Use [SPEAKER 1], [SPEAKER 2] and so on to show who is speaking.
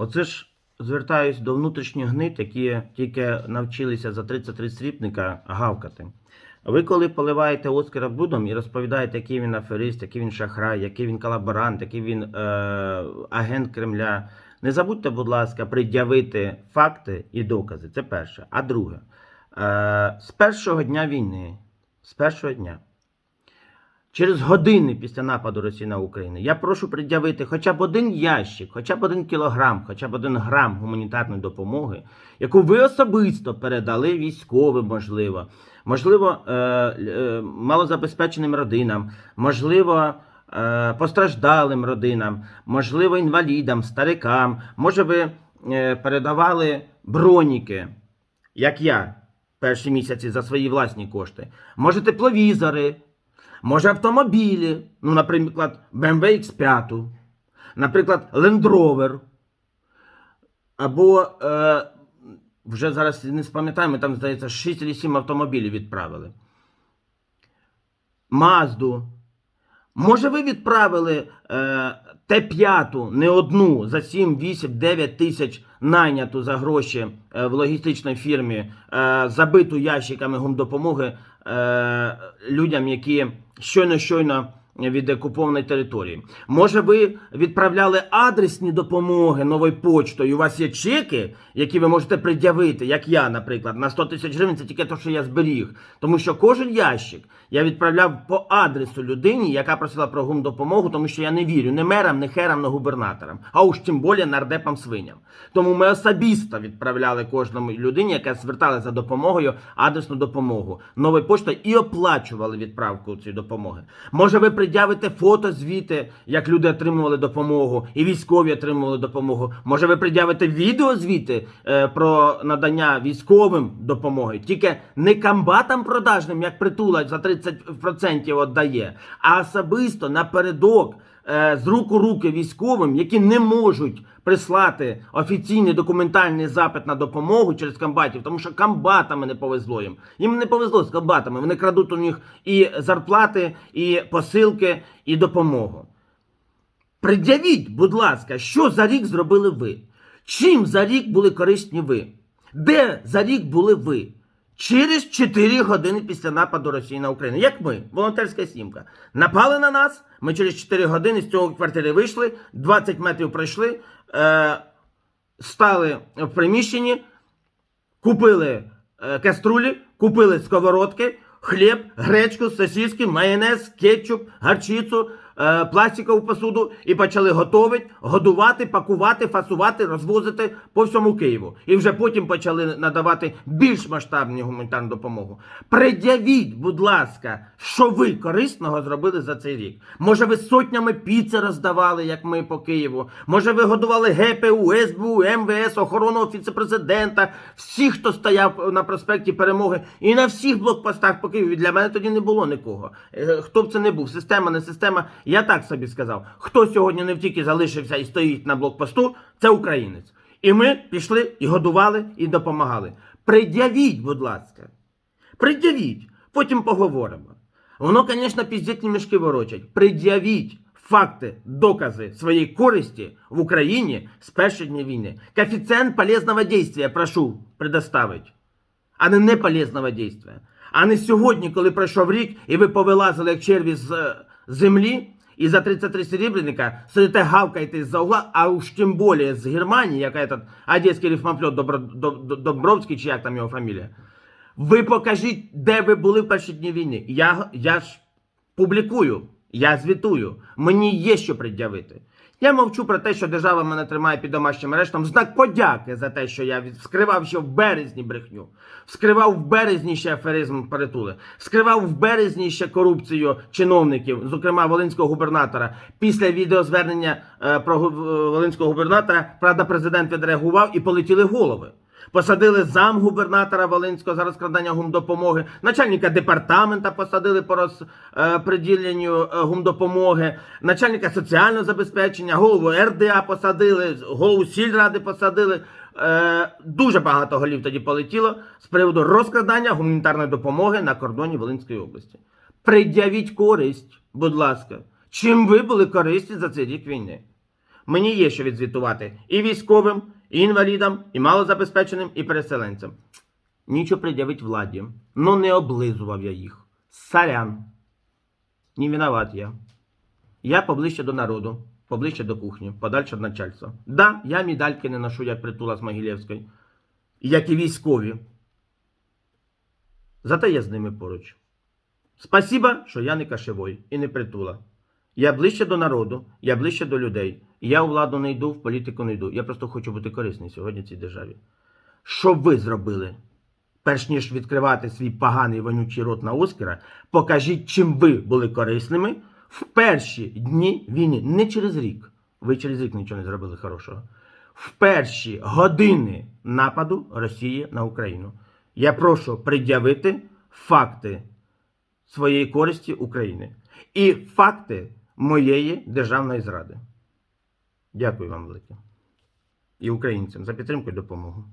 [SPEAKER 1] Оце ж звертаюсь до внутрішніх гнит, які тільки навчилися за 33 срібника гавкати. Ви коли поливаєте Оскара блудом і розповідаєте, який він аферист, який він шахрай, який він колаборант, який він е, агент Кремля, не забудьте, будь ласка, пред'явити факти і докази. Це перше. А друге, е, з першого дня війни, з першого дня, через години після нападу Росії на Україну, я прошу пред'явити хоча б один ящик, хоча б один кілограм, хоча б один грам гуманітарної допомоги, яку ви особисто передали військовим, можливо, можливо, е, е, малозабезпеченим родинам, можливо. е, Постраждалим родинам, можливо, інвалідам, старикам. Може, ви передавали броніки, як я, перші місяці за свої власні кошти. Може, тепловізори, може автомобілі, ну, наприклад, BMW X5, наприклад, Land Rover, або е, вже зараз не спам'ятаємо, там, здається, 6 чи 7 автомобілів відправили. Мазду. Може, ви відправили е, Т5 не одну за 7, 8, 9 тисяч найняту за гроші е, в логістичній фірмі, е, забиту ящиками гумдопомоги людям, які щойно-щойно від окупованої території. Може, ви відправляли адресні допомоги новою почтою. У вас є чеки, які ви можете пред'явити, як я, наприклад, на 100 тисяч гривень це тільки те, що я зберіг. Тому що кожен ящик я відправляв по адресу людині, яка просила про гумдопомогу, тому що я не вірю ні мерам, ні херам, ні губернаторам, а уж тим більше нардепам свиням. Тому ми особисто відправляли кожному людині, яка зверталася за допомогою, адресну допомогу новою поштою і оплачували відправку цієї допомоги. Може, ви пред'явите фото звіти, як люди отримували допомогу, і військові отримували допомогу. Може, ви пред'явите відео звіти е, про надання військовим допомоги, тільки не комбатам продажним, як притула за 30% віддає, а особисто напередок з рук у руки військовим, які не можуть прислати офіційний документальний запит на допомогу через комбатів, тому що комбатами не повезло їм. Їм не повезло з комбатами. Вони крадуть у них і зарплати, і посилки, і допомогу. Пред'явіть, будь ласка, що за рік зробили ви? Чим за рік були корисні ви? Де за рік були ви? Через 4 години після нападу Росії на Україну. Як ми, волонтерська сімка. Напали на нас, ми через 4 години з цього квартири вийшли, 20 метрів пройшли, е, стали в приміщенні, купили е, каструлі, купили сковородки, хліб, гречку, сосиски, майонез, кетчуп, гарчицю, е, пластикову посуду і почали готувати, годувати, пакувати, фасувати, розвозити по всьому Києву. І вже потім почали надавати більш масштабну гуманітарну допомогу. Пред'явіть, будь ласка, що ви корисного зробили за цей рік. Може, ви сотнями піци роздавали, як ми по Києву. Може, ви годували ГПУ, СБУ, МВС, охорону офісу президента, всіх, хто стояв на проспекті Перемоги, і на всіх блокпостах по Києву. Для мене тоді не було нікого. Е, Хто б це не був, система, не система. Я так собі сказав. Хто сьогодні не втільки залишився і стоїть на блокпосту, це українець. І ми пішли і годували, і допомагали. Пред'явіть, будь ласка. Пред'явіть, потім поговоримо. Воно, звісно, піздітні мішки ворочать. Пред'явіть факти, докази своєї користі в Україні з перших днів війни. Коефіцієнт полезного действия прошу предоставить, а не неполезного действия. А не сьогодні, коли пройшов рік, і ви повилазили як черві з е, землі, і за 33 серебряника сидите гавкаєте з-за угла, а уж тим більше з Германії, яка этот одеський рифмоплет Добро, Доб- Доб- Добровський, чи як там його фамілія. Ви покажіть, де ви були в перші дні війни. Я, я ж публікую, я звітую. Мені є що пред'явити. Я мовчу про те, що держава мене тримає під домашнім арештом. Знак подяки за те, що я вскривав ще в березні брехню, вскривав в березні ще аферизм перетули, вскривав в березні ще корупцію чиновників, зокрема волинського губернатора. Після відеозвернення е, про гу- волинського губернатора, правда, президент відреагував і полетіли голови. Посадили замгубернатора Волинського за розкрадання гумдопомоги, начальника департамента посадили по розпреділенню е, гумдопомоги, начальника соціального забезпечення, голову РДА посадили, голову сільради посадили. Е, Дуже багато голів тоді полетіло з приводу розкрадання гуманітарної допомоги на кордоні Волинської області. Пред'явіть користь, будь ласка, чим ви були корисні за цей рік війни. Мені є що відзвітувати і військовим, і інвалідам, і малозабезпеченим, і переселенцям. Нічого пред'явить владі. Ну не облизував я їх. Сорян. Не виноват я. Я поближче до народу, поближче до кухні, подальше від начальства. Да, я медальки не ношу, як притула з Могилєвської, як і військові. Зате я з ними поруч. Спасіба, що я не кашевой і не притула. Я ближче до народу, я ближче до людей. Я у владу не йду, в політику не йду. Я просто хочу бути корисний сьогодні цій державі. Що ви зробили? Перш ніж відкривати свій поганий вонючий рот на Оскара, покажіть, чим ви були корисними в перші дні війни. Не через рік. Ви через рік нічого не зробили хорошого. В перші години нападу Росії на Україну. Я прошу пред'явити факти своєї користі України і факти моєї державної зради. Дякую вам велике. І українцям за підтримку і допомогу.